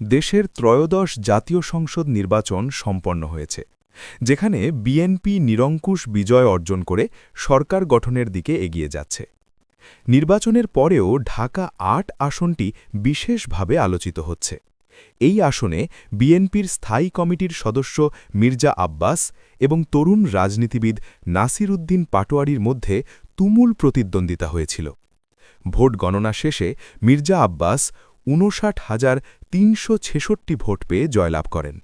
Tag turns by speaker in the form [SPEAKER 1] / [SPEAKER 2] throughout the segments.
[SPEAKER 1] দেশের ত্রয়োদশ জাতীয় সংসদ নির্বাচন সম্পন্ন হয়েছে, যেখানে বিএনপি নিরঙ্কুশ বিজয় অর্জন করে সরকার গঠনের দিকে এগিয়ে যাচ্ছে। নির্বাচনের পরেও ঢাকা আট আসনটি বিশেষভাবে আলোচিত হচ্ছে। এই আসনে বিএনপির স্থায়ী কমিটির সদস্য মির্জা আব্বাস এবং তরুণ রাজনীতিবিদ নাসির উদ্দিন পাটোয়ারির মধ্যে তুমুল প্রতিদ্বন্দ্বিতা হয়েছিল। ভোট গণনা শেষে মির্জা আব্বাস ঊনষাট হাজার তিনশো ছেষট্টি ভোট পেয়ে জয়লাভ করেন,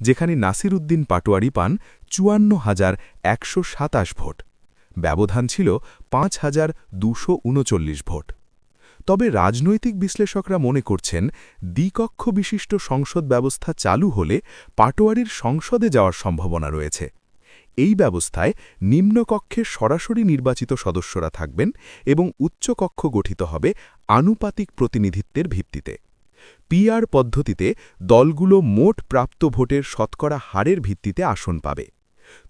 [SPEAKER 1] যেখানে নাসির উদ্দিন পাটোয়ারি পান চুয়ান্ন হাজার একশো সাতাশ ভোট। ব্যবধান ছিল পাঁচ হাজার দুশো উনচল্লিশ ভোট। তবে রাজনৈতিক বিশ্লেষকরা মনে করছেন দ্বিকক্ষ বিশিষ্ট সংসদ ব্যবস্থা চালু হলে পাটোয়ারির সংসদে যাওয়ার সম্ভাবনা রয়েছে। এই ব্যবস্থায় নিম্নকক্ষে সরাসরি নির্বাচিত সদস্যরা থাকবেন এবং উচ্চকক্ষ গঠিত হবে আনুপাতিক প্রতিনিধিত্বের ভিত্তিতে। পিআর পদ্ধতিতে দলগুলো মোট প্রাপ্ত ভোটের শতকরা হারের ভিত্তিতে আসন পাবে।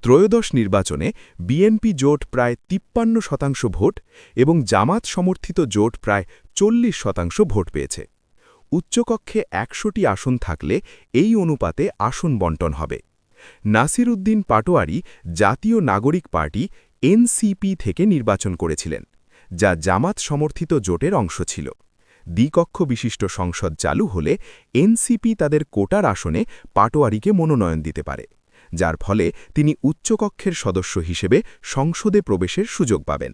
[SPEAKER 1] ত্রয়োদশ নির্বাচনে বিএনপি জোট প্রায় তিপ্পান্ন শতাংশ ভোট এবং জামাত সমর্থিত জোট প্রায় চল্লিশ শতাংশ ভোট পেয়েছে। উচ্চকক্ষে একশোটি আসন থাকলে এই অনুপাতে আসন বন্টন হবে। নাসির উদ্দিন পাটোয়ারি জাতীয় নাগরিক পার্টি এনসিপি থেকে নির্বাচন করেছিলেন, যা জামাত সমর্থিত জোটের অংশ ছিল। দ্বিকক্ষ বিশিষ্ট সংসদ চালু হলে এনসিপি তাদের কোটার আসনে পাটোয়ারিকে মনোনয়ন দিতে পারে, যার ফলে তিনি উচ্চকক্ষের সদস্য হিসেবে সংসদে প্রবেশের সুযোগ পাবেন।